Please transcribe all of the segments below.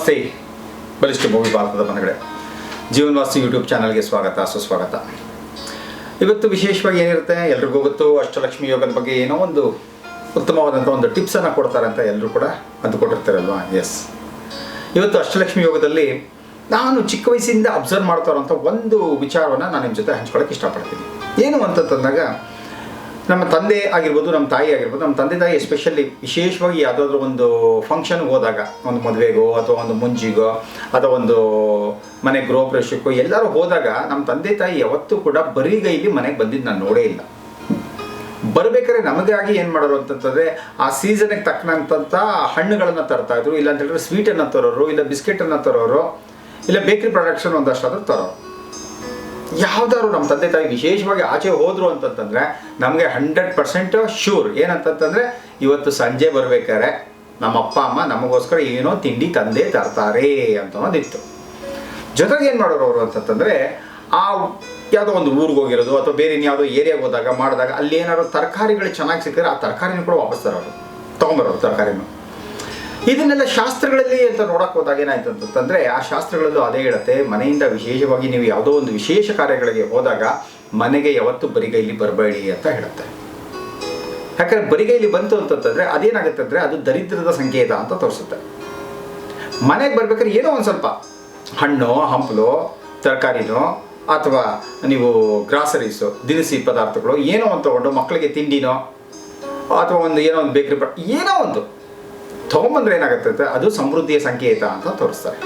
ನಮಸ್ತೆ. ಬಲಿಷ್ಠ ಭೂಮಿ ಭಾರತದ ಮನಗಡೆ ಜೀವನ್ ವಾಸಿ ಯೂಟ್ಯೂಬ್ ಚಾನಲ್ಗೆ ಸ್ವಾಗತ, ಸುಸ್ವಾಗತ. ಇವತ್ತು ವಿಶೇಷವಾಗಿ ಏನಿರುತ್ತೆ, ಎಲ್ರಿಗೂ ಗೊತ್ತು, ಅಷ್ಟಲಕ್ಷ್ಮಿ ಯೋಗದ ಬಗ್ಗೆ ಏನೋ ಒಂದು ಉತ್ತಮವಾದಂಥ ಒಂದು ಟಿಪ್ಸನ್ನು ಕೊಡ್ತಾರೆ ಅಂತ ಎಲ್ಲರೂ ಕೂಡ ಅಂದುಕೊಂಡಿರ್ತಾರಲ್ವಾ? ಎಸ್ ಇವತ್ತು ಅಷ್ಟಲಕ್ಷ್ಮಿ ಯೋಗದಲ್ಲಿ ನಾನು ಚಿಕ್ಕ ವಯಸ್ಸಿಂದ ಅಬ್ಸರ್ವ್ ಮಾಡ್ತಾ ಇರೋಂಥ ಒಂದು ವಿಚಾರವನ್ನು ನಾನು ನಿಮ್ಮ ಜೊತೆ ಹಂಚ್ಕೊಳ್ಳೋಕೆ ಇಷ್ಟಪಡ್ತೀನಿ. ಏನು ಅಂತಂದಾಗ ನಮ್ಮ ತಂದೆ ಆಗಿರ್ಬೋದು, ನಮ್ಮ ತಾಯಿ ಆಗಿರ್ಬೋದು, ನಮ್ಮ ತಂದೆ ತಾಯಿ ಎಸ್ಪೆಷಲಿ ವಿಶೇಷವಾಗಿ ಯಾವುದಾದ್ರೂ ಒಂದು ಫಂಕ್ಷನ್ಗೆ ಹೋದಾಗ, ಒಂದು ಮದುವೆಗೋ ಅಥವಾ ಒಂದು ಮುಂಜಿಗೋ ಅಥವಾ ಒಂದು ಮನೆ ಗೃಹ ಪ್ರವೇಶಕ್ಕೋ ಎಲ್ಲರೂ ಹೋದಾಗ ನಮ್ಮ ತಂದೆ ತಾಯಿ ಯಾವತ್ತೂ ಕೂಡ ಬರಿಗೈಲಿ ಮನೆಗೆ ಬಂದಿದ್ದು ನಾನು ನೋಡೇ ಇಲ್ಲ. ಬರಬೇಕಾದ್ರೆ ನಮಗಾಗಿ ಏನು ಮಾಡೋರು ಅಂತಂತಂದರೆ ಆ ಸೀಸನ್ಗೆ ತಕ್ಕನಂತ ಹಣ್ಣುಗಳನ್ನು ತರ್ತಾ ಇದ್ರು ಇಲ್ಲ ಅಂತ ಹೇಳಿದ್ರೆ ಸ್ವೀಟನ್ನು ತರೋರು, ಇಲ್ಲ ಬಿಸ್ಕೆಟನ್ನು ತರೋರು, ಇಲ್ಲ ಬೇಕ್ರಿ ಪ್ರಾಡಕ್ಟ್ಸನ್ನು ಒಂದಷ್ಟಾದರೂ ತರೋರು. ಯಾವ್ದಾದ್ರು ನಮ್ಮ ತಂದೆ ತಾಯಿ ವಿಶೇಷವಾಗಿ ಆಚೆ ಹೋದ್ರು ಅಂತಂತಂದ್ರೆ ನಮಗೆ ಹಂಡ್ರೆಡ್ ಪರ್ಸೆಂಟ್ ಶೂರ್ ಏನಂತಂತಂದ್ರೆ ಇವತ್ತು ಸಂಜೆ ಬರ್ಬೇಕಾದ್ರೆ ನಮ್ಮ ಅಪ್ಪ, ಅಮ್ಮ ನಮಗೋಸ್ಕರ ಏನೋ ತಿಂಡಿ ತಂದೆ ತರ್ತಾರೆ ಅಂತ ಅನ್ನೋದಿತ್ತು ಜೊತೆಗೆ ಏನು ಮಾಡೋರು ಅವರು ಅಂತಂತಂದ್ರೆ ಆ ಯಾವುದೋ ಒಂದು ಊರಿಗೆ ಹೋಗಿರೋದು ಅಥವಾ ಬೇರೆ ಇನ್ಯಾವುದೋ ಏರಿಯಾಗೆ ಹೋದಾಗ, ಮಾಡಿದಾಗ ಅಲ್ಲಿ ಏನಾದ್ರು ತರಕಾರಿಗಳು ಚೆನ್ನಾಗಿ ಸಿಕ್ಕಿದ್ರೆ ಆ ತರಕಾರಿನೂ ಕೂಡ ವಾಪಸ್ ತರೋರು, ತೊಗೊಂಬರೋರು ತರಕಾರಿನೂ. ಇದನ್ನೆಲ್ಲ ಶಾಸ್ತ್ರಗಳಲ್ಲಿ ಅಂತ ನೋಡಕ್ ಹೋದಾಗ ಏನಾಯ್ತು ಆ ಶಾಸ್ತ್ರಗಳಲ್ಲೂ ಅದೇ ಹೇಳುತ್ತೆ, ಮನೆಯಿಂದ ವಿಶೇಷವಾಗಿ ನೀವು ಯಾವುದೋ ಒಂದು ವಿಶೇಷ ಕಾರ್ಯಗಳಿಗೆ ಹೋದಾಗ ಮನೆಗೆ ಯಾವತ್ತು ಬರಿಗೈಲಿ ಬರಬೇಡಿ ಅಂತ ಹೇಳುತ್ತೆ. ಯಾಕಂದ್ರೆ ಬರಿಗೈಲಿ ಬಂತು ಅಂತಂತಂದ್ರೆ ಅದೇನಾಗುತ್ತೆ ಅಂದ್ರೆ ಅದು ದರಿದ್ರದ ಸಂಕೇತ ಅಂತ ತೋರಿಸುತ್ತೆ. ಮನೆಗೆ ಬರ್ಬೇಕಾದ್ರೆ ಏನೋ ಒಂದು ಸ್ವಲ್ಪ ಹಣ್ಣು, ಹಂಪಲು, ತರಕಾರಿನೋ ಅಥವಾ ನೀವು ಗ್ರಾಸರೀಸು, ದಿನಸಿ ಪದಾರ್ಥಗಳು ಏನೋ ಒಂದು ತಗೊಂಡು ಮಕ್ಕಳಿಗೆ ತಿಂಡಿನೋ ಅಥವಾ ಒಂದು ಏನೋ ಒಂದು ಬೇಕರಿ ಏನೋ ಒಂದು ತೊಗೊಂಬಂದ್ರೆ ಏನಾಗುತ್ತೆ ಅದು ಸಮೃದ್ಧಿಯ ಸಂಕೇತ ಅಂತ ತೋರಿಸ್ತಾರೆ.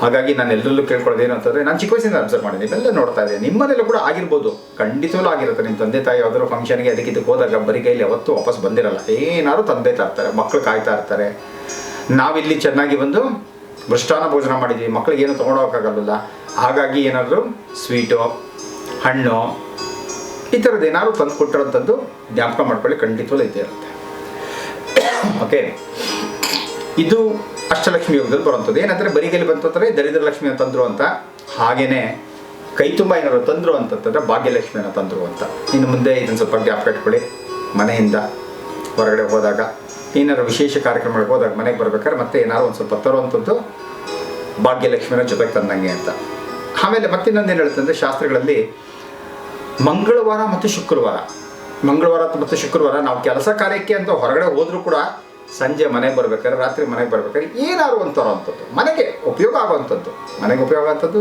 ಹಾಗಾಗಿ ನಾನು ಎಲ್ಲರಲ್ಲೂ ಕೇಳ್ಕೊಳ್ಳೋದು ಏನು ಅಂತಂದ್ರೆ, ನಾನು ಚಿಕ್ಕ ವಯಸ್ಸಿಂದ ಅಬ್ಸರ್ವ್ ಮಾಡಿದ್ದೀನಿ. ಎಲ್ಲ ನೋಡ್ತಾ ಇದ್ದೀನಿ ನಿಮ್ಮನೆಲ್ಲೂ ಕೂಡ ಆಗಿರ್ಬೋದು. ಖಂಡಿತವೂ ಆಗಿರುತ್ತೆ. ನಿಮ್ಮ ತಂದೆ ತಾಯಿ ಯಾವ್ದಾದ್ರು ಫಂಕ್ಷನ್ಗೆ ಅದಕ್ಕಿಂತ ಹೋದಾಗ ಬರೀ ಕೈಲಿ ಯಾವತ್ತೂ ವಾಪಸ್ ಬಂದಿರಲ್ಲ. ಏನಾದ್ರು ತಂದೆ ತರ್ತಾರೆ ಮಕ್ಕಳು ಕಾಯ್ತಾ ಇರ್ತಾರೆ. ನಾವಿಲ್ಲಿ ಚೆನ್ನಾಗಿ ಬಂದು ಮೃಷ್ಟಾನ ಭೋಜನ ಮಾಡಿದ್ವಿ ಮಕ್ಕಳಿಗೆ ಏನು ತೊಗೊಂಡೋಗಕ್ಕಾಗಲ್ಲ ಹಾಗಾಗಿ ಏನಾದರೂ ಸ್ವೀಟು, ಹಣ್ಣು, ಈ ಥರದ್ದು ಏನಾದ್ರು ತಂದು ಕೊಟ್ಟಿರೋಂಥದ್ದು ಜ್ಞಾಪಕ ಮಾಡ್ಕೊಳ್ಳಿ. ಖಂಡಿತವೂ ಇದ್ದೇ ಇರುತ್ತೆ. ಓಕೆ. ಇದು ಅಷ್ಟಲಕ್ಷ್ಮಿ ಯೋಗದಲ್ಲಿ ಬರುವಂಥದ್ದು. ಏನಂದ್ರೆ ಬರಿಗೈಲಿ ಬಂತಂದ್ರೆ ದರಿದ್ರ ಲಕ್ಷ್ಮಿ ತಂದ್ರು ಅಂತ, ಹಾಗೇನೆ ಕೈ ತುಂಬ ಏನಾದ್ರು ತಂದ್ರು ಅಂತಂತಂದ್ರೆ ಭಾಗ್ಯಲಕ್ಷ್ಮಿಯನ್ನು ತಂದ್ರು ಅಂತ. ಇನ್ನು ಮುಂದೆ ಇದನ್ನು ಸ್ವಲ್ಪ ಜ್ಞಾಪಕ ಇಟ್ಕೊಳ್ಳಿ. ಮನೆಯಿಂದ ಹೊರಗಡೆ ಹೋದಾಗ, ಏನಾದ್ರು ವಿಶೇಷ ಕಾರ್ಯಕ್ರಮಗಳಿಗೆ ಹೋದಾಗ ಮನೆಗೆ ಬರ್ಬೇಕಾದ್ರೆ ಮತ್ತೆ ಏನಾದ್ರು ಒಂದು ಸ್ವಲ್ಪ ತರುವಂಥದ್ದು ಭಾಗ್ಯಲಕ್ಷ್ಮಿನ ಜೊತೆಗೆ ತಂದಂಗೆ ಅಂತ. ಆಮೇಲೆ ಮತ್ತೆ ಹೇಳುತ್ತೆ ಹೇಳುತ್ತಂದ್ರೆ ಶಾಸ್ತ್ರಗಳಲ್ಲಿ ಮಂಗಳವಾರ ಮತ್ತು ಶುಕ್ರವಾರ. ಮಂಗಳವಾರ ಮತ್ತು ಶುಕ್ರವಾರ ನಾವು ಕೆಲಸ ಕಾರ್ಯಕ್ಕೆ ಅಂತ ಹೊರಗಡೆ ಹೋದರೂ ಕೂಡ ಸಂಜೆ ಮನೆಗೆ ಬರ್ಬೇಕಾದ್ರೆ, ರಾತ್ರಿ ಮನೆಗೆ ಬರ್ಬೇಕಾದ್ರೆ ಏನಾದ್ರು ಒಂದು ಮನೆಗೆ ಉಪಯೋಗ ಆಗುವಂಥದ್ದು ಮನೆಗೆ ಉಪಯೋಗ ಆಗ್ತದ್ದು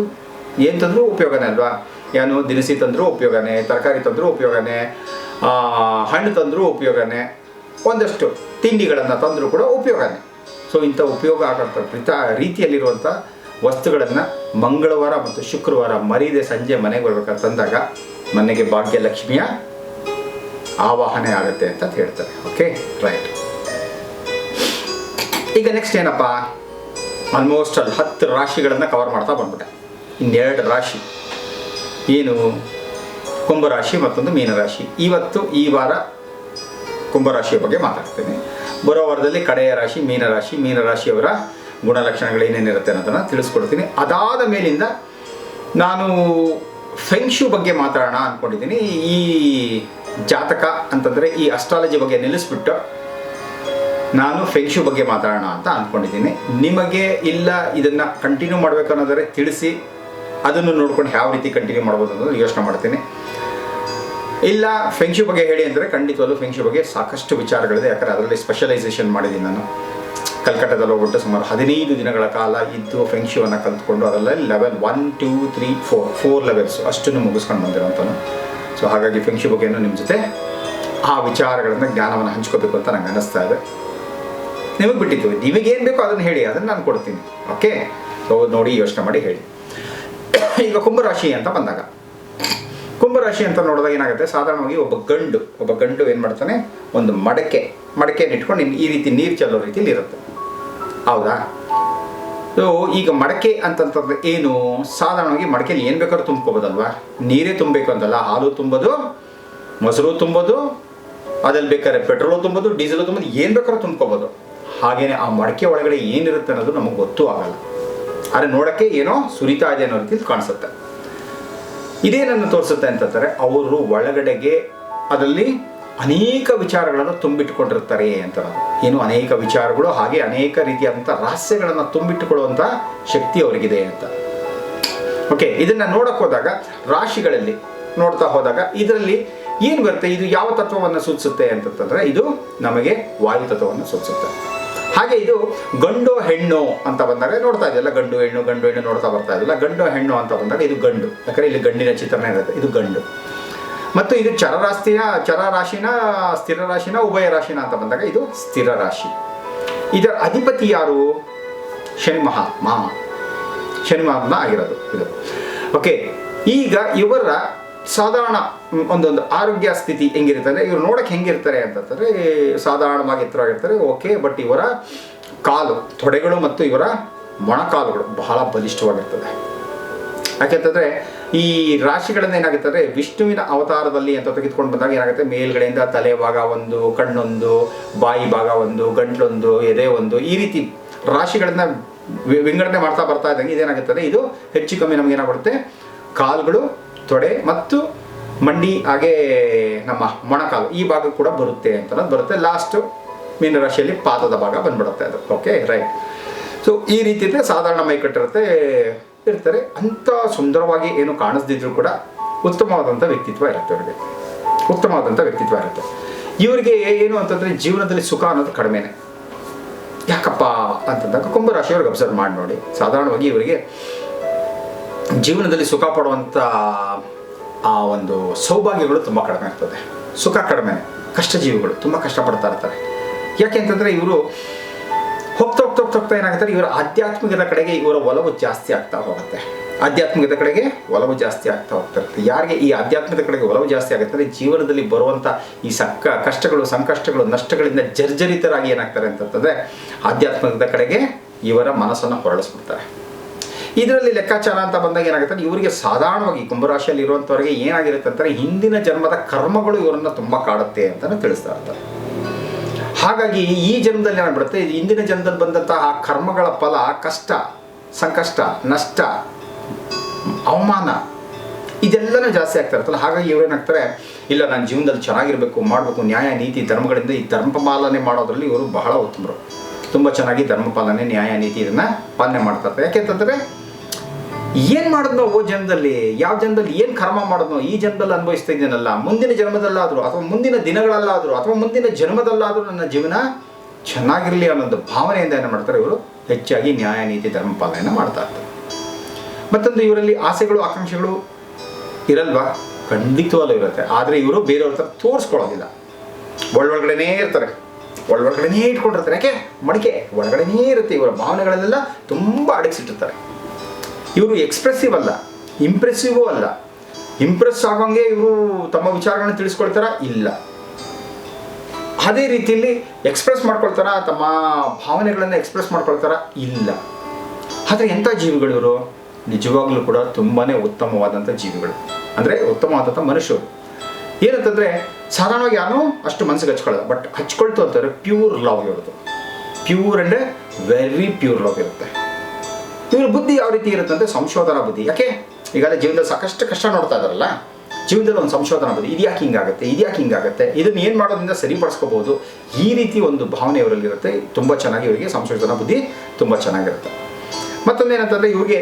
ಏನು ತಂದರೂ ಉಪಯೋಗನೇ ಅಲ್ವಾ? ಏನು ದಿನಸಿ ತಂದರೂ ಉಪಯೋಗನೇ, ತರಕಾರಿ ತಂದರೂ ಉಪಯೋಗನೇ ಹಣ್ಣು ತಂದರೂ ಉಪಯೋಗನೇ, ಒಂದಷ್ಟು ತಿಂಡಿಗಳನ್ನು ತಂದರೂ ಕೂಡ ಉಪಯೋಗನೇ. ಸೊ ಇಂಥ ಉಪಯೋಗ ಆಗೋಂಥ ಪ್ರೀತ ರೀತಿಯಲ್ಲಿರುವಂಥ ವಸ್ತುಗಳನ್ನು ಮಂಗಳವಾರ ಮತ್ತು ಶುಕ್ರವಾರ ಮರೀದೆ ಸಂಜೆ ಮನೆಗೆ ಬರ್ಬೇಕಂತಂದಾಗ ತಂದಾಗ ಮನೆಗೆ ಭಾಗ್ಯಲಕ್ಷ್ಮಿಯ ಆವಾಹನೆ ಆಗುತ್ತೆ ಅಂತ ಹೇಳ್ತಾರೆ. ಓಕೆ ರೈಟ್ ಈಗ ನೆಕ್ಸ್ಟ್ ಏನಪ್ಪ? ಆಲ್ಮೋಸ್ಟ್ ಅಲ್ಲಿ ಹತ್ತು ರಾಶಿಗಳನ್ನು ಕವರ್ ಮಾಡ್ತಾ ಬಂದ್ಬಿಟ್ಟೆ. ಇನ್ನೆರಡು ರಾಶಿ. ಏನು? ಕುಂಭರಾಶಿ ಮತ್ತೊಂದು ಮೀನರಾಶಿ. ಇವತ್ತು ಈ ವಾರ ಕುಂಭರಾಶಿಯ ಬಗ್ಗೆ ಮಾತಾಡ್ತೇನೆ. ಬರೋ ವಾರದಲ್ಲಿ ಕಡೆಯ ರಾಶಿ, ಮೀನರಾಶಿ, ಮೀನರಾಶಿಯವರ ಗುಣಲಕ್ಷಣಗಳು ಏನೇನಿರುತ್ತೆ ಅನ್ನೋದನ್ನು ತಿಳಿಸ್ಕೊಡ್ತೀನಿ. ಅದಾದ ಮೇಲಿಂದ ನಾನು ಫೆಂಗ್ಶು ಬಗ್ಗೆ ಮಾತಾಡೋಣ ಅಂದ್ಕೊಂಡಿದ್ದೀನಿ ಈ ಜಾತಕ ಅಂತಂದರೆ ಈ ಅಸ್ಟ್ರಾಲಜಿ ಬಗ್ಗೆ ನಿಲ್ಲಿಸ್ಬಿಟ್ಟು ನಾನು ಫೆಂಕ್ಷು ಬಗ್ಗೆ ಮಾತಾಡೋಣ ಅಂತ ಅಂದ್ಕೊಂಡಿದ್ದೀನಿ ನಿಮಗೆ ಇಲ್ಲ ಇದನ್ನು ಕಂಟಿನ್ಯೂ ಮಾಡಬೇಕು ಅನ್ನೋದಾದ್ರೆ ತಿಳಿಸಿ. ಅದನ್ನು ನೋಡ್ಕೊಂಡು ಯಾವ ರೀತಿ ಕಂಟಿನ್ಯೂ ಮಾಡ್ಬೋದು ಅನ್ನೋದು ಯೋಚನೆ ಮಾಡ್ತೀನಿ. ಇಲ್ಲ ಫೆಂಕ್ಷು ಬಗ್ಗೆ ಹೇಳಿ ಅಂದರೆ ಖಂಡಿತವಾಗ್ಲೂ ಫೆಂಕ್ಷು ಬಗ್ಗೆ ಸಾಕಷ್ಟು ವಿಚಾರಗಳಿದೆ. ಯಾಕಂದರೆ ಅದರಲ್ಲಿ ಸ್ಪೆಷಲೈಸೇಷನ್ ಮಾಡಿದ್ದೀನಿ ನಾನು. ಕಲ್ಕಟ್ಟದಲ್ಲಿ ಹೋಗ್ಬಿಟ್ಟು ಸುಮಾರು ಹದಿನೈದು ದಿನಗಳ ಕಾಲ ಇದ್ದು ಫೆಂಕ್ಷುವನ್ನು ಕಲ್ತ್ಕೊಂಡು ಅದರಲ್ಲಿ level one two three four four levels ಅಷ್ಟನ್ನು ಮುಗಿಸ್ಕೊಂಡು ಬಂದಿರೋಂಥನು ಸೊ ಹಾಗಾಗಿ ಫೆಂಕ್ಷಿ ಬಗ್ಗೆನೂ ನಿಮ್ಮ ಜೊತೆ ಆ ವಿಚಾರಗಳನ್ನು ಜ್ಞಾನವನ್ನು ಹಂಚ್ಕೋಬೇಕು ಅಂತ ನಂಗೆ ಅನ್ನಿಸ್ತಾ ಇದೆ. ನಿಮಗೆ ಬಿಟ್ಟಿದ್ದು ನಿಮಗೇನು ಬೇಕೋ ಅದನ್ನು ಹೇಳಿ, ಅದನ್ನು ನಾನು ಕೊಡ್ತೀನಿ. ಓಕೆ ಸೊ ನೋಡಿ, ಯೋಚನೆ ಮಾಡಿ ಹೇಳಿ. ಈಗ ಕುಂಭರಾಶಿ ಅಂತ ಬಂದಾಗ. ಕುಂಭರಾಶಿ ಅಂತ ನೋಡಿದಾಗ ಏನಾಗುತ್ತೆ? ಸಾಧಾರಣವಾಗಿ ಒಬ್ಬ ಗಂಡು ಒಬ್ಬ ಗಂಡು ಏನು ಮಾಡ್ತಾನೆ? ಒಂದು ಮಡಕೆ ಮಡಕೆಯನ್ನು ಇಟ್ಕೊಂಡು ಈ ರೀತಿ ನೀರು ಚೆಲ್ಲೋ ರೀತಿಯಲ್ಲಿ ಇರುತ್ತೆ. ಹೌದಾ? ಸೊ ಈಗ ಮಡಕೆ ಅಂತಂತಂದ್ರೆ ಏನು? ಸಾಧಾರಣವಾಗಿ ಮಡಕೆಲಿ ಏನು ಬೇಕಾದ್ರೂ ತುಂಬ್ಕೋಬೋದಲ್ವಾ? ನೀರೇ ತುಂಬಬೇಕು ಅಂತಲ್ಲ ಹಾಲು ತುಂಬೋದು, ಮೊಸರು ತುಂಬೋದು, ಅದ್ರಲ್ಲಿ ಬೇಕಾದ್ರೆ ಪೆಟ್ರೋಲು ತುಂಬೋದು, ಡೀಸೆಲು ತುಂಬೋದು, ಏನು ಬೇಕಾದ್ರೂ ತುಂಬ್ಕೋಬೋದು. ಹಾಗೇನೆ ಆ ಮಡಕೆ ಒಳಗಡೆ ಏನಿರುತ್ತೆ ಅನ್ನೋದು ನಮಗೆ ಗೊತ್ತೂ ಆಗಲ್ಲ. ಆದರೆ ನೋಡೋಕ್ಕೆ ಏನೋ ಸುರಿತಾ ಇದೆ ಅನ್ನೋ ರೀತಿ ಕಾಣಿಸುತ್ತೆ. ಇದೇನನ್ನು ತೋರಿಸುತ್ತೆ ಅಂತಂದರೆ ಅವರು ಒಳಗಡೆಗೆ ಅದರಲ್ಲಿ ಅನೇಕ ವಿಚಾರಗಳನ್ನು ತುಂಬಿಟ್ಟುಕೊಂಡಿರ್ತಾರೆ ಅಂತ ಏನು ಅನೇಕ ವಿಚಾರಗಳು ಹಾಗೆ ಅನೇಕ ರೀತಿಯಾದಂಥ ರಹಸ್ಯಗಳನ್ನು ತುಂಬಿಟ್ಟುಕೊಳ್ಳುವಂಥ ಶಕ್ತಿ ಅವರಿಗಿದೆ ಅಂತ. ಓಕೆ ಇದನ್ನ ನೋಡಕ್ ಹೋದಾಗ ರಾಶಿಗಳಲ್ಲಿ ನೋಡ್ತಾ ಹೋದಾಗ ಇದರಲ್ಲಿ ಏನು ಬರುತ್ತೆ? ಇದು ಯಾವ ತತ್ವವನ್ನು ಸೂಚಿಸುತ್ತೆ ಅಂತಂದ್ರೆ ಇದು ನಮಗೆ ವಾಯು ತತ್ವವನ್ನು ಸೂಚಿಸುತ್ತೆ. ಹಾಗೆ ಇದು ಗಂಡು ಹೆಣ್ಣು ಅಂತ ಬಂದಾಗ ನೋಡ್ತಾ ಇದೆಯಲ್ಲ, ಗಂಡು ಹೆಣ್ಣು ಗಂಡು ಹೆಣ್ಣು ನೋಡ್ತಾ ಬರ್ತಾ ಇದೆಯಲ್ಲ, ಗಂಡು ಹೆಣ್ಣು ಅಂತ ಬಂದಾಗ ಇದು ಗಂಡು. ಯಾಕಂದ್ರೆ ಇಲ್ಲಿ ಗಂಡಿನ ಚಿತ್ರಣ ಇರುತ್ತೆ, ಇದು ಗಂಡು. ಮತ್ತು ಇದು ಚರರಾಸ್ತಿಯ ಚರ ರಾಶಿನ ಸ್ಥಿರ ರಾಶಿನ, ಉಭಯ ರಾಶಿನ ಅಂತ ಬಂದಾಗ ಇದು ಸ್ಥಿರ ರಾಶಿ. ಇದರ ಅಧಿಪತಿ ಯಾರು? ಶನಿ ಮಹಾತ್ಮ ಶನಿ ಮಹಾತ್ಮ ಆಗಿರೋದು ಇದು. ಓಕೆ ಈಗ ಇವರ ಸಾಧಾರಣ ಒಂದೊಂದು ಆರೋಗ್ಯ ಸ್ಥಿತಿ ಹೆಂಗಿರ್ತಾರೆ ಇವರು ನೋಡಕ್ಕೆ ಹೆಂಗಿರ್ತಾರೆ ಅಂತಂದ್ರೆ ಸಾಧಾರಣವಾಗಿ ಎತ್ತರವಾಗಿರ್ತಾರೆ ಓಕೆ ಬಟ್ ಇವರ ಕಾಲು, ತೊಡೆಗಳು ಮತ್ತು ಇವರ ಮೊಣಕಾಲುಗಳು ಬಹಳ ಬಲಿಷ್ಠವಾಗಿರ್ತದೆ. ಯಾಕೆಂತಂದ್ರೆ ಈ ರಾಶಿಗಳಿಂದ ಏನಾಗುತ್ತೆ ವಿಷ್ಣುವಿನ ಅವತಾರದಲ್ಲಿ ಅಂತ ತೆಗೆದುಕೊಂಡು ಬಂದಾಗ ಏನಾಗುತ್ತೆ? ಮೇಲ್ಗಡೆಯಿಂದ ತಲೆ ಭಾಗ ಒಂದು, ಕಣ್ಣೊಂದು, ಬಾಯಿ ಭಾಗ ಒಂದು, ಗಂಟ್ಲೊಂದು, ಎದೆ ಒಂದು, ಈ ರೀತಿ ರಾಶಿಗಳನ್ನ ವಿಂಗಡಣೆ ಮಾಡ್ತಾ ಬರ್ತಾ ಇದ್ದಂಗೆ ಇದೇನಾಗುತ್ತದೆ? ಇದು ಹೆಚ್ಚು ಕಮ್ಮಿ ನಮ್ಗೆ ಏನಾಗುತ್ತೆ ಕಾಲುಗಳು, ತೊಡೆ ಮತ್ತು ಮಂಡಿ, ಹಾಗೆ ನಮ್ಮ ಮೊಣಕಾಲು ಈ ಭಾಗ ಕೂಡ ಬರುತ್ತೆ ಅಂತ ಅನ್ನೋದು ಬರುತ್ತೆ ಲಾಸ್ಟ್ ಮೀನರಾಶಿಯಲ್ಲಿ ಪಾದದ ಭಾಗ ಬಂದ್ಬಿಡುತ್ತೆ ಅದು. ಓಕೆ ರೈಟ್ ಸೊ ಈ ರೀತಿ ಸಾಧಾರಣ ಮೈ ಕಟ್ಟಿರುತ್ತೆ. ಇರ್ತಾರೆ, ಅಂಥ ಸುಂದರವಾಗಿ ಏನು ಕಾಣಿಸ್ದಿದ್ರು ಕೂಡ ಉತ್ತಮವಾದಂಥ ವ್ಯಕ್ತಿತ್ವ ಇರುತ್ತೆ ಅವರಿಗೆ. ಉತ್ತಮವಾದಂಥ ವ್ಯಕ್ತಿತ್ವ ಇರುತ್ತೆ. ಇವರಿಗೆ ಏನು ಅಂತಂದ್ರೆ ಜೀವನದಲ್ಲಿ ಸುಖ ಅನ್ನೋದು ಕಡಿಮೆನೆ. ಯಾಕಪ್ಪ ಅಂತಂದಾಗ ಕುಂಭರಾಶಿಯವ್ರಿಗೆ ಅಬ್ಸರ್ವ್ ಮಾಡಿ ನೋಡಿ. ಸಾಧಾರಣವಾಗಿ ಇವರಿಗೆ ಜೀವನದಲ್ಲಿ ಸುಖ ಪಡುವಂಥ ಆ ಒಂದು ಸೌಭಾಗ್ಯಗಳು ತುಂಬ ಕಡಿಮೆ ಇರ್ತದೆ ಸುಖ ಕಡಿಮೆ ಕಷ್ಟ ಜೀವಿಗಳು ತುಂಬ ಕಷ್ಟಪಡ್ತಾ ಇರ್ತಾರೆ. ಯಾಕೆ ಅಂತಂದರೆ ಇವರು ಹೋಗ್ತಾ ಏನಾಗುತ್ತೆ ಇವರ ಆಧ್ಯಾತ್ಮಿಕದ ಕಡೆಗೆ ಇವರ ಒಲವು ಜಾಸ್ತಿ ಆಗ್ತಾ ಹೋಗುತ್ತೆ. ಆಧ್ಯಾತ್ಮಿಕದ ಕಡೆಗೆ ಒಲವು ಜಾಸ್ತಿ ಆಗ್ತಾ ಹೋಗ್ತಾ ಇರುತ್ತೆ ಯಾರಿಗೆ ಈ ಆಧ್ಯಾತ್ಮಿಕದ ಕಡೆಗೆ ಒಲವು ಜಾಸ್ತಿ ಆಗುತ್ತೆ ಅಂದ್ರೆ ಜೀವನದಲ್ಲಿ ಬರುವಂಥ ಈ ಸಕ್ಕ ಕಷ್ಟಗಳು, ಸಂಕಷ್ಟಗಳು, ನಷ್ಟಗಳಿಂದ ಜರ್ಜರಿತರಾಗಿ ಏನಾಗ್ತಾರೆ ಅಂತಂದ್ರೆ ಆಧ್ಯಾತ್ಮಿಕದ ಕಡೆಗೆ ಇವರ ಮನಸ್ಸನ್ನು ಹೊರಳಿಸ್ಬಿಡ್ತಾರೆ. ಇದರಲ್ಲಿ ಲೆಕ್ಕಾಚಾರ ಅಂತ ಬಂದಾಗ ಏನಾಗುತ್ತೆ ಇವರಿಗೆ ಸಾಧಾರಣವಾಗಿ ಕುಂಭರಾಶಿಯಲ್ಲಿ ಇರುವಂಥವ್ರಿಗೆ ಏನಾಗಿರುತ್ತೆ ಅಂತಂದ್ರೆ ಹಿಂದಿನ ಜನ್ಮದ ಕರ್ಮಗಳು ಇವರನ್ನ ತುಂಬ ಕಾಡುತ್ತೆ ಅಂತಲೂ ತಿಳಿಸ್ತಾ ಇರ್ತಾರೆ. ಹಾಗಾಗಿ ಈ ಜನ್ಮದಲ್ಲಿ ಏನಾಗ್ಬಿಡುತ್ತೆ ಇಂದಿನ ಜನ್ಮದಲ್ಲಿ ಬಂದಂತಹ ಆ ಕರ್ಮಗಳ ಫಲ, ಕಷ್ಟ, ಸಂಕಷ್ಟ, ನಷ್ಟ, ಅವಮಾನ, ಇದೆಲ್ಲನೂ ಜಾಸ್ತಿ ಆಗ್ತಾ ಇರ್ತಲ್ಲ ಹಾಗಾಗಿ ಇವರೇನಾಗ್ತಾರೆ ಇಲ್ಲ ನನ್ನ ಜೀವನದಲ್ಲಿ ಚೆನ್ನಾಗಿರಬೇಕು, ಮಾಡಬೇಕು, ನ್ಯಾಯ, ನೀತಿ, ಧರ್ಮಗಳಿಂದ ಈ ಧರ್ಮ ಪಾಲನೆ ಮಾಡೋದ್ರಲ್ಲಿ ಇವರು ಬಹಳ ಉತ್ತಮರು. ತುಂಬ ಚೆನ್ನಾಗಿ ಧರ್ಮ ಪಾಲನೆ ನ್ಯಾಯ, ನೀತಿ ಇದನ್ನ ಪಾಲನೆ ಮಾಡ್ತಾರೆ. ಯಾಕೆಂತಂದ್ರೆ ಏನ್ ಮಾಡಿದ್ನೋ ಓ ಜನ್ಮದಲ್ಲಿ? ಯಾವ ಜನ್ಮದಲ್ಲಿ ಏನ್ ಕರ್ಮ ಮಾಡಿದ್ನೋ? ಈ ಜನ್ಮದಲ್ಲಿ ಅನುಭವಿಸ್ತಾ ಇದ್ದೇನಲ್ಲ? ಮುಂದಿನ ಜನ್ಮದಲ್ಲಾದರೂ ಅಥವಾ ಮುಂದಿನ ದಿನಗಳಲ್ಲಾದರೂ ಅಥವಾ ಮುಂದಿನ ಜನ್ಮದಲ್ಲಾದ್ರೂ ನನ್ನ ಜೀವನ ಚೆನ್ನಾಗಿರಲಿ ಅನ್ನೋದು ಭಾವನೆಯಿಂದ ಏನು ಮಾಡ್ತಾರೆ ಇವರು? ಹೆಚ್ಚಾಗಿ ನ್ಯಾಯ, ನೀತಿ, ಧರ್ಮ ಪಾಲನೆಯನ್ನು ಮಾಡ್ತಾ ಇರ್ತಾರೆ. ಮತ್ತೊಂದು ಇವರಲ್ಲಿ ಆಸೆಗಳು, ಆಕಾಂಕ್ಷೆಗಳು ಇರಲ್ವಾ? ಖಂಡಿತವಾಗ್ಲೂ ಇರುತ್ತೆ. ಆದರೆ ಇವರು ಬೇರೆಯವ್ರ ಹತ್ರ ತೋರಿಸ್ಕೊಳ್ಳೋದಿಲ್ಲ. ಒಳಗಡೆನೇ ಇರ್ತಾರೆ. ಒಳಗಡೆನೇ ಇಟ್ಕೊಂಡಿರ್ತಾರೆ. ಯಾಕೆ? ಮಡಿಕೆ ಒಳಗಡೆನೇ ಇರುತ್ತೆ. ಇವರ ಭಾವನೆಗಳನ್ನೆಲ್ಲ ತುಂಬ ಅಡಗಿಸಿಟ್ಟಿರ್ತಾರೆ. ಇವರು ಎಕ್ಸ್ಪ್ರೆಸಿವ್ ಅಲ್ಲ ಇಂಪ್ರೆಸಿವ್ ಅಲ್ಲ. ಇಂಪ್ರೆಸ್ ಆಗೋಂಗೆ ಇವರು ತಮ್ಮ ವಿಚಾರಗಳನ್ನ ತಿಳಿಸ್ಕೊಳ್ತಾರ? ಇಲ್ಲ. ಅದೇ ರೀತಿಯಲ್ಲಿ ಎಕ್ಸ್ಪ್ರೆಸ್ ಮಾಡ್ಕೊಳ್ತಾರ? ತಮ್ಮ ಭಾವನೆಗಳನ್ನು ಎಕ್ಸ್ಪ್ರೆಸ್ ಮಾಡ್ಕೊಳ್ತಾರ? ಇಲ್ಲ. ಆದರೆ ಎಂಥ ಜೀವಿಗಳು ಇವರು ನಿಜವಾಗ್ಲೂ ಕೂಡ ತುಂಬಾನೇ ಉತ್ತಮವಾದಂಥ ಜೀವಿಗಳು. ಅಂದರೆ ಉತ್ತಮವಾದಂಥ ಮನುಷ್ಯರು. ಏನಂತಂದರೆ, ಸಾಧಾರಣವಾಗಿ ಯಾರು ಅಷ್ಟು ಮನಸ್ಸಿಗೆ ಹಚ್ಕೊಳ್ಳಲ್ಲ. ಬಟ್ ಹಚ್ಕೊಳ್ತು ಅಂತಾರೆ ಪ್ಯೂರ್ ಲವ್ ಇರೋದು ಪ್ಯೂರ್ ಅಂದರೆ ವೆರಿ ಪ್ಯೂರ್ ಲವ್ ಇರುತ್ತೆ. ಇವ್ರ ಬುದ್ಧಿ ಯಾವ ರೀತಿ ಇರುತ್ತೆ ಅಂದರೆ ಸಂಶೋಧನಾ ಬುದ್ಧಿ. ಯಾಕೆ? ಈಗಾಗಲೇ ಜೀವನದಲ್ಲಿ ಸಾಕಷ್ಟು ಕಷ್ಟ ನೋಡ್ತಾ ಇದಾರಲ್ಲ? ಜೀವನದಲ್ಲಿ ಒಂದು ಸಂಶೋಧನಾ ಬುದ್ಧಿ. ಇದ್ಯಾಕೆ ಹಿಂಗಾಗುತ್ತೆ? ಇದ್ಯಾಕೆ ಹಿಂಗಾಗುತ್ತೆ? ಇದನ್ನ ಏನು ಮಾಡೋದ್ರಿಂದ ಸರಿಪಡಿಸ್ಕೋಬಹುದು? ಈ ರೀತಿ ಒಂದು ಭಾವನೆ ಇವರಲ್ಲಿರುತ್ತೆ. ತುಂಬ ಚೆನ್ನಾಗಿ ಇವರಿಗೆ ಸಂಶೋಧನಾ ಬುದ್ಧಿ ತುಂಬ ಚೆನ್ನಾಗಿರುತ್ತೆ. ಮತ್ತೊಂದು ಏನಂತಂದರೆ ಇವ್ರಿಗೆ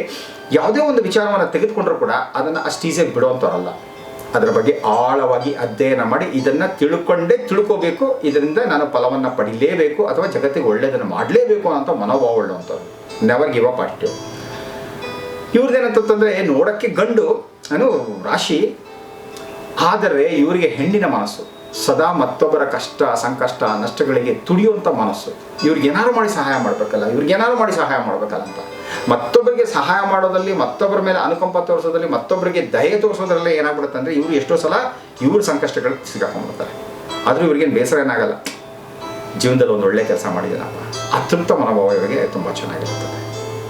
ಯಾವುದೇ ಒಂದು ವಿಚಾರವನ್ನು ತೆಗೆದುಕೊಂಡ್ರೂ ಕೂಡ ಅದನ್ನು ಅಷ್ಟು ಈಸಿಯಾಗಿ ಬಿಡುವಂಥವ್ರಲ್ಲ ಅದರ ಬಗ್ಗೆ ಆಳವಾಗಿ ಅಧ್ಯಯನ ಮಾಡಿ ಇದನ್ನು ತಿಳ್ಕೊಂಡೇ ತಿಳ್ಕೋಬೇಕು. ಇದರಿಂದ ನಾನು ಫಲವನ್ನು ಪಡಿಲೇಬೇಕು ಅಥವಾ ಜಗತ್ತಿಗೆ ಒಳ್ಳೆಯದನ್ನು ಮಾಡಲೇಬೇಕು ಅಂತ ಮನೋಭಾವ ಉಳ್ಳವಂಥವ್ರು. ನೆವರ್ ಗಿವ್ ಅಪ್ ಪಾಸಿಟಿವ್ ಇವ್ರದ್ದೇನಂತಂದ್ರೆ ನೋಡೋಕ್ಕೆ ಗಂಡು ಅನು ರಾಶಿ, ಆದರೆ ಇವರಿಗೆ ಹೆಣ್ಣಿನ ಮನಸ್ಸು, ಸದಾ ಮತ್ತೊಬ್ಬರ ಕಷ್ಟ, ಸಂಕಷ್ಟ, ನಷ್ಟಗಳಿಗೆ ತುಡಿಯುವಂಥ ಮನಸ್ಸು. ಇವ್ರಿಗೆ ಏನಾರು ಮಾಡಿ ಸಹಾಯ ಮಾಡಬೇಕಲ್ಲ, ಇವ್ರಿಗೆ ಏನಾರು ಮಾಡಿ ಸಹಾಯ ಮಾಡಬೇಕಲ್ಲ ಅಂತ. ಮತ್ತೊಬ್ಬರಿಗೆ ಸಹಾಯ ಮಾಡೋದಲ್ಲಿ ಮತ್ತೊಬ್ಬರ ಮೇಲೆ ಅನುಕಂಪ ತೋರಿಸೋದ್ರಲ್ಲಿ, ಮತ್ತೊಬ್ಬರಿಗೆ ದಯೆ ತೋರಿಸೋದ್ರಲ್ಲಿ ಏನಾಗ್ಬಿಡುತ್ತೆ ಅಂದರೆ, ಇವರು ಎಷ್ಟೋ ಸಲ ಇವ್ರ ಸಂಕಷ್ಟಗಳು ಸಿಗಾಕೊಂಡ್ಬಿಡ್ತಾರೆ. ಆದರೂ ಇವ್ರಿಗೇನು ಬೇಸರ ಏನಾಗಲ್ಲ. ಜೀವನದಲ್ಲಿ ಒಂದು ಒಳ್ಳೆ ಕೆಲಸ ಮಾಡಿದ್ದೀನಪ್ಪ ಅತೃಪ್ತ ಮನೋಭಾವ ಇವರಿಗೆ ತುಂಬ ಚೆನ್ನಾಗಿರುತ್ತದೆ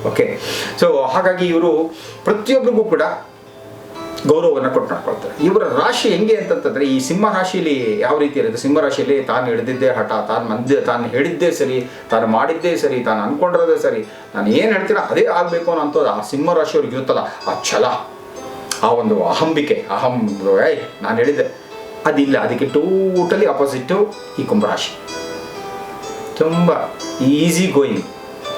ಓಕೆ ಸೊ ಹಾಗಾಗಿ ಇವರು ಪ್ರತಿಯೊಬ್ಬರಿಗೂ ಕೂಡ ಗೌರವವನ್ನು ಕೊಟ್ಟು ನಡ್ಕೊಳ್ತಾರೆ. ಇವರ ರಾಶಿ ಹೆಂಗೆ ಅಂತಂತಂದ್ರೆ, ಈ ಸಿಂಹ ರಾಶಿಯಲ್ಲಿ ಯಾವ ರೀತಿ ಇರುತ್ತೆ? ಸಿಂಹ ರಾಶಿಯಲ್ಲಿ ತಾನು ಹಿಡಿದಿದ್ದೇ ಹಠ, ತಾನು ಮಂದಿ ತಾನು ಹೇಳಿದ್ದೇ ಸರಿ, ತಾನು ಮಾಡಿದ್ದೇ ಸರಿ, ತಾನು ಅನ್ಕೊಂಡಿರೋದೇ ಸರಿ, ನಾನು ಏನು ಹೇಳ್ತೀನೋ ಅದೇ ಆಗಬೇಕು ಅನ್ನೋಂಥದ್ದು ಆ ಸಿಂಹ ರಾಶಿಯವ್ರಿಗೆ ಇರುತ್ತಲ್ಲ, ಆ ಛಲ, ಆ ಒಂದು ಅಹಂಬಿಕೆ, ಅಹಂ, ಏಯ್, ನಾನು ಹೇಳಿದ್ದೆ. ಅದಿಲ್ಲ, ಅದಕ್ಕೆ ಟೋಟಲಿ ಅಪೋಸಿಟ್ಟು ಈ ಕುಂಭರಾಶಿ ತುಂಬ ಈಸಿ ಗೋಯಿಂಗ್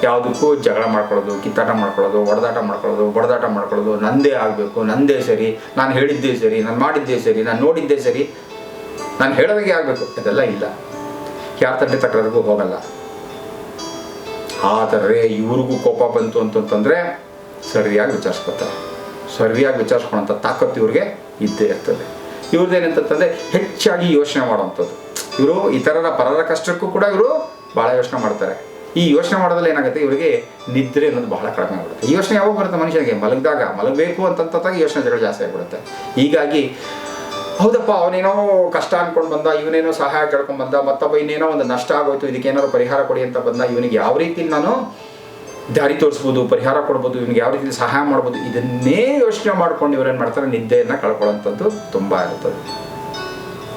ಯಾವುದಕ್ಕೂ ಜಗಳ ಮಾಡ್ಕೊಳ್ಳೋದು, ಕಿತ್ತಾಟ ಮಾಡ್ಕೊಳ್ಳೋದು, ಹೊಡೆದಾಟ ಮಾಡ್ಕೊಳ್ಳೋದು, ಬಡದಾಟ ಮಾಡ್ಕೊಳ್ಳೋದು, ನಂದೇ ಆಗಬೇಕು, ನಂದೇ ಸರಿ, ನಾನು ಹೇಳಿದ್ದೇ ಸರಿ, ನಾನು ಮಾಡಿದ್ದೇ ಸರಿ, ನಾನು ನೋಡಿದ್ದೇ ಸರಿ, ನಾನು ಹೇಳೋದಾಗೆ ಆಗಬೇಕು. ಇದೆಲ್ಲ ಇಲ್ಲ. ಯಾರ ತಂದೆ ತಕ್ಕರಿಗೂ ಹೋಗಲ್ಲ. ಆದರೆ ಇವ್ರಿಗೂ ಕೋಪ ಬಂತು ಅಂತಂತಂದರೆ ಸರಿಯಾಗಿ ವಿಚಾರಿಸ್ಕೊತಾರೆ. ಸರಿಯಾಗಿ ವಿಚಾರಿಸ್ಕೊಳ್ಳೋಂಥ ತಾಕತ್ತು ಇವ್ರಿಗೆ ಇದ್ದೇ ಇರ್ತದೆ. ಇವ್ರದ್ದೇನಂತಂದರೆ ಹೆಚ್ಚಾಗಿ ಯೋಚನೆ ಮಾಡೋವಂಥದ್ದು. ಇವರು ಇತರರ ಪರರ ಕಷ್ಟಕ್ಕೂ ಕೂಡ ಇವರು ಭಾಳ ಯೋಚನೆ ಮಾಡ್ತಾರೆ. ಈ ಯೋಚನೆ ಮಾಡೋದ್ರಲ್ಲಿ ಏನಾಗುತ್ತೆ? ಇವರಿಗೆ ನಿದ್ರೆ ಅನ್ನೋದು ಬಹಳ ಕಡಿಮೆ ಆಗ್ಬಿಡುತ್ತೆ. ಈ ಯೋಚನೆ ಯಾವಾಗ ಬರುತ್ತೆ ಮನುಷ್ಯನಿಗೆ? ಮಲಗಿದಾಗ. ಮಲಗಬೇಕು ಅಂತಂತಾಗ ಯೋಚನೆಗಳು ಜಾಸ್ತಿ ಆಗಿಬಿಡುತ್ತೆ. ಹೀಗಾಗಿ, ಹೌದಪ್ಪ, ಅವನೇನೋ ಕಷ್ಟ ಅನ್ಕೊಂಡು ಬಂದ, ಇವನೇನೋ ಸಹಾಯ ಕೇಳ್ಕೊಂಡು ಬಂದ, ಮತ್ತೊಬ್ಬ ಇನ್ನೇನೋ ಒಂದು ನಷ್ಟ ಆಗೋಯ್ತು, ಇದಕ್ಕೆ ಏನಾದ್ರು ಪರಿಹಾರ ಕೊಡಿ ಅಂತ ಬಂದ, ಇವನಿಗೆ ಯಾವ ರೀತಿ ನಾನು ದಾರಿ ತೋರಿಸ್ಬೋದು, ಪರಿಹಾರ ಕೊಡ್ಬೋದು, ಇವನಿಗೆ ಯಾವ ರೀತಿ ಸಹಾಯ ಮಾಡ್ಬೋದು, ಇದನ್ನೇ ಯೋಚನೆ ಮಾಡ್ಕೊಂಡು ಇವ್ರೇನು ಮಾಡ್ತಾರೆ? ನಿದ್ದೆಯನ್ನು ಕಳ್ಕೊಳ್ಳೋಂಥದ್ದು ತುಂಬ ಇರುತ್ತದೆ.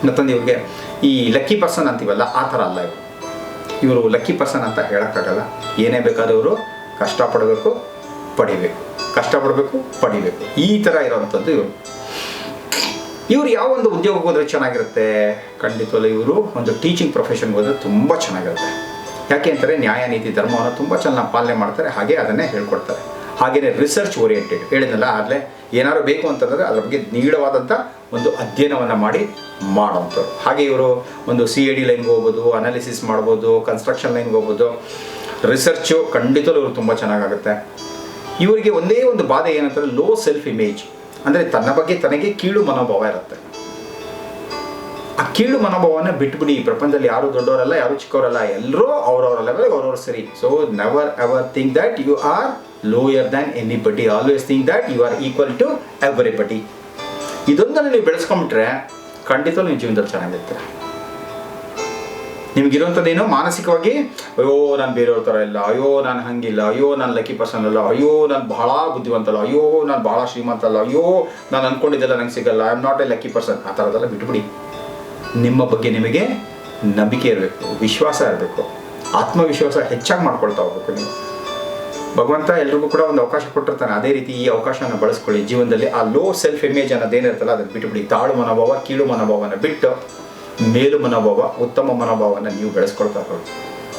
ಮತ್ತೊಂದು ಇವ್ರಿಗೆ, ಈ ಲಕ್ಕಿ ಪರ್ಸನ್ ಅಂತೀವಲ್ಲ, ಆ ಥರ ಅಲ್ಲ ಇವರು. ಇವರು ಲಕ್ಕಿ ಪರ್ಸನ್ ಅಂತ ಹೇಳೋಕ್ಕಾಗಲ್ಲ. ಏನೇ ಬೇಕಾದವರು ಕಷ್ಟಪಡಬೇಕು ಪಡಿಬೇಕು ಕಷ್ಟಪಡಬೇಕು ಪಡಿಬೇಕು ಈ ಥರ ಇರೋವಂಥದ್ದು ಇವರು. ಇವರು ಯಾವ ಒಂದು ಉದ್ಯೋಗಕ್ಕೆ ಹೋದರೆ ಚೆನ್ನಾಗಿರುತ್ತೆ? ಖಂಡಿತವಲ್ಲ ಇವರು ಒಂದು ಟೀಚಿಂಗ್ ಪ್ರೊಫೆಷನ್ಗೆ ಹೋದರೆ ತುಂಬ ಚೆನ್ನಾಗಿರುತ್ತೆ. ಯಾಕೆ ಅಂತಾರೆ, ನ್ಯಾಯ, ನೀತಿ, ಧರ್ಮವನ್ನು ತುಂಬ ಚೆನ್ನಾಗಿ ಪಾಲನೆ ಮಾಡ್ತಾರೆ, ಹಾಗೆ ಅದನ್ನೇ ಹೇಳ್ಕೊಡ್ತಾರೆ. ಹಾಗೆಯೇ ರಿಸರ್ಚ್ ಓರಿಯೆಂಟೆಡ್ ಹೇಳಿದ್ನಲ್ಲ ಆಗಲೇ ಏನಾದ್ರು ಬೇಕು ಅಂತಂದರೆ ಅದ್ರ ಬಗ್ಗೆ ನೀಡವಾದಂಥ ಒಂದು ಅಧ್ಯಯನವನ್ನು ಮಾಡಿ ಮಾಡೋವಂಥವ್ರು. ಹಾಗೆ ಇವರು ಒಂದು ಸಿ ಎ ಡಿ ಲೈನ್ಗೆ ಹೋಗ್ಬೋದು ಅನಾಲಿಸಿಸ್ ಮಾಡ್ಬೋದು ಕನ್ಸ್ಟ್ರಕ್ಷನ್ ಲೈನ್ಗೆ ಹೋಗ್ಬೋದು. ರಿಸರ್ಚು ಖಂಡಿತಲೂ ಇವರು ತುಂಬ ಚೆನ್ನಾಗಾಗುತ್ತೆ. ಇವರಿಗೆ ಒಂದೇ ಒಂದು ಬಾಧೆ ಏನಂತಂದರೆ ಲೋ ಸೆಲ್ಫ್ ಇಮೇಜ್ ಅಂದರೆ ತನ್ನ ಬಗ್ಗೆ ತನಗೆ ಕೀಳು ಮನೋಭಾವ ಇರುತ್ತೆ. ಆ ಕೀಳು ಮನೋಭಾವನ ಬಿಟ್ಬಿಡಿ, ಈ ಪ್ರಪಂಚದಲ್ಲಿ ಯಾರು ದೊಡ್ಡವರಲ್ಲ, ಯಾರು ಚಿಕ್ಕವರಲ್ಲ, ಎಲ್ಲರೂ ಅವ್ರವ್ರ ಲೆವೆಲ್ ಅವ್ರವ್ರ ಸರಿ. So never ever think that you are lower than anybody always think that you are equal to everybody ಇದೊಂದನ್ನು ನೀವು ಬೆಳೆಸ್ಕೊಂಬಿಟ್ರೆ ಖಂಡಿತ ನಿಮ್ಮ ಜೀವನದಲ್ಲಿ ಚೆನ್ನಾಗಿರ್ತೀರ ನಿಮಗಿರುವಂಥದ್ದೇನು? ಮಾನಸಿಕವಾಗಿ, ಅಯ್ಯೋ, ನಾನು ಬೇರೆಯವ್ರ ಥರ ಇಲ್ಲ, ಅಯ್ಯೋ, ನಾನು ಹಂಗಿಲ್ಲ, ಅಯ್ಯೋ, ನಾನು ಲಕ್ಕಿ ಪರ್ಸನ್ ಅಲ್ಲ, ಅಯ್ಯೋ, ನಾನು ಭಾಳ ಬುದ್ಧಿವಂತಲ್ಲ, ಅಯ್ಯೋ, ನಾನು ಭಾಳ ಶ್ರೀಮಂತ ಅಲ್ಲ, ಅಯ್ಯೋ, ನಾನು ಅನ್ಕೊಂಡಿದ್ದೆಲ್ಲ ನಂಗೆ ಸಿಗಲ್ಲ I am not a lucky person ಆ ಥರದೆಲ್ಲ ಬಿಟ್ಬಿಡಿ. ನಿಮ್ಮ ಬಗ್ಗೆ ನಿಮಗೆ ನಂಬಿಕೆ ಇರಬೇಕು, ವಿಶ್ವಾಸ ಇರಬೇಕು, ಆತ್ಮವಿಶ್ವಾಸ ಹೆಚ್ಚಾಗಿ ಮಾಡ್ಕೊಳ್ತಾ ಹೋಗ್ಬೇಕು ನೀವು. ಭಗವಂತ ಎಲ್ರಿಗೂ ಕೂಡ ಒಂದು ಅವಕಾಶ ಕೊಟ್ಟಿರ್ತಾನೆ. ಅದೇ ರೀತಿ ಈ ಅವಕಾಶನ ಬಳಸ್ಕೊಳ್ಳಿ. ಜೀವನದಲ್ಲಿ ಆ ಲೋ ಸೆಲ್ಫ್ ಇಮೇಜ್ ಅನ್ನೋದೇನಿರುತ್ತಲ್ಲ ಅದನ್ನು ಬಿಟ್ಟುಬಿಡಿ ತಾಳು ಮನೋಭಾವ, ಕೀಳು ಮನೋಭಾವನ ಬಿಟ್ಟು ಮೇಲು ಮನೋಭಾವ, ಉತ್ತಮ ಮನೋಭಾವನ ನೀವು ಬೆಳೆಸ್ಕೊಳ್ತಾ ಹೋಗಿ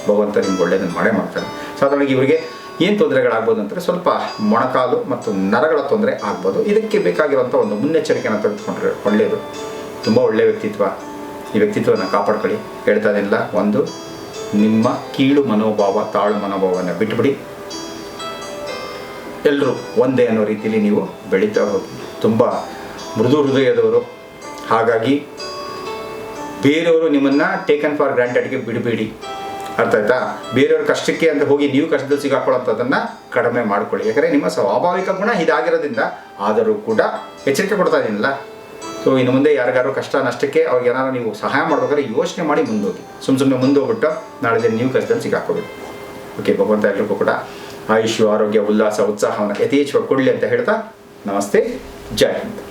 ಭಗವಂತ ನಿಮ್ಗೆ ಒಳ್ಳೇದನ್ನು ಮಾಡೇ ಮಾಡ್ತಾನೆ. ಸಾಧಾರಣವಾಗಿ ಇವರಿಗೆ ಏನು ತೊಂದರೆಗಳಾಗ್ಬೋದು ಅಂದರೆ ಸ್ವಲ್ಪ ಮೊಣಕಾಲು ಮತ್ತು ನರಗಳ ತೊಂದರೆ ಆಗ್ಬೋದು. ಇದಕ್ಕೆ ಬೇಕಾಗಿರುವಂಥ ಒಂದು ಮುನ್ನೆಚ್ಚರಿಕೆಯನ್ನು ತೆಗೆದುಕೊಂಡ್ರೆ ಒಳ್ಳೆಯದು ತುಂಬ ಒಳ್ಳೆಯ ವ್ಯಕ್ತಿತ್ವ. ಈ ವ್ಯಕ್ತಿತ್ವವನ್ನು ಕಾಪಾಡ್ಕೊಳ್ಳಿ. ಹೇಳ್ತಾ ಒಂದು ನಿಮ್ಮ ಕೀಳು ಮನೋಭಾವ, ತಾಳು ಮನೋಭಾವವನ್ನು ಬಿಟ್ಬಿಡಿ. ಎಲ್ಲರೂ ಒಂದೇ ಅನ್ನೋ ರೀತಿಯಲ್ಲಿ ನೀವು ಬೆಳೀತಾ ಹೋಗಿ. ತುಂಬ ಮೃದು ಹೃದಯದವರು. ಹಾಗಾಗಿ ಬೇರೆಯವರು ನಿಮ್ಮನ್ನು ಟೇಕನ್ ಫಾರ್ ಗ್ರಾಂಟೆಡ್ಗೆ ಬಿಡಬೇಡಿ. ಅರ್ಥ ಆಯ್ತಾ? ಬೇರೆಯವ್ರ ಕಷ್ಟಕ್ಕೆ ಅಂತ ಹೋಗಿ ನೀವು ಕಷ್ಟದಲ್ಲಿ ಸಿಗಾಕೊಳ್ಳೋಂಥದ್ದನ್ನು ಕಡಿಮೆ ಮಾಡ್ಕೊಳ್ಳಿ. ಯಾಕಂದರೆ ನಿಮ್ಮ ಸ್ವಾಭಾವಿಕ ಗುಣ ಇದಾಗಿರೋದ್ರಿಂದ ಆದರೂ ಕೂಡ ಎಚ್ಚರಿಕೆ ಕೊಡ್ತಾ ಇದ್ದೀನಲ್ಲ ಸೊ ಇನ್ನು ಮುಂದೆ ಯಾರಿಗಾರು ಕಷ್ಟ, ನಷ್ಟಕ್ಕೆ ಅವ್ರಿಗೆ ಏನಾದ್ರು ನೀವು ಸಹಾಯ ಮಾಡ್ಬೇಕಾದ್ರೆ ಯೋಚನೆ ಮಾಡಿ ಮುಂದೋಗಿ. ಸುಮ್ಮ ಸುಮ್ಮನೆ ಮುಂದೋಗ್ಬಿಟ್ಟು ನಾಳೆ ದಿನ ನೀವು ಕಷ್ಟದಲ್ಲಿ ಸಿಗಾಕೋಬೇಕು ಓಕೆ ಭಗವಂತ ಎಲ್ಲರಿಗೂ ಕೂಡ ಆಯುಷು ಆರೋಗ್ಯ ಉಲ್ಲಾಸ ಉತ್ಸಾಹವನ್ನು ಯಥೇಚ್ಛವಾಗಿ ಕೊಡಲಿ ಅಂತ ಹೇಳ್ತಾ ನಮಸ್ತೆ ಜೈ ಹಿಂದ್.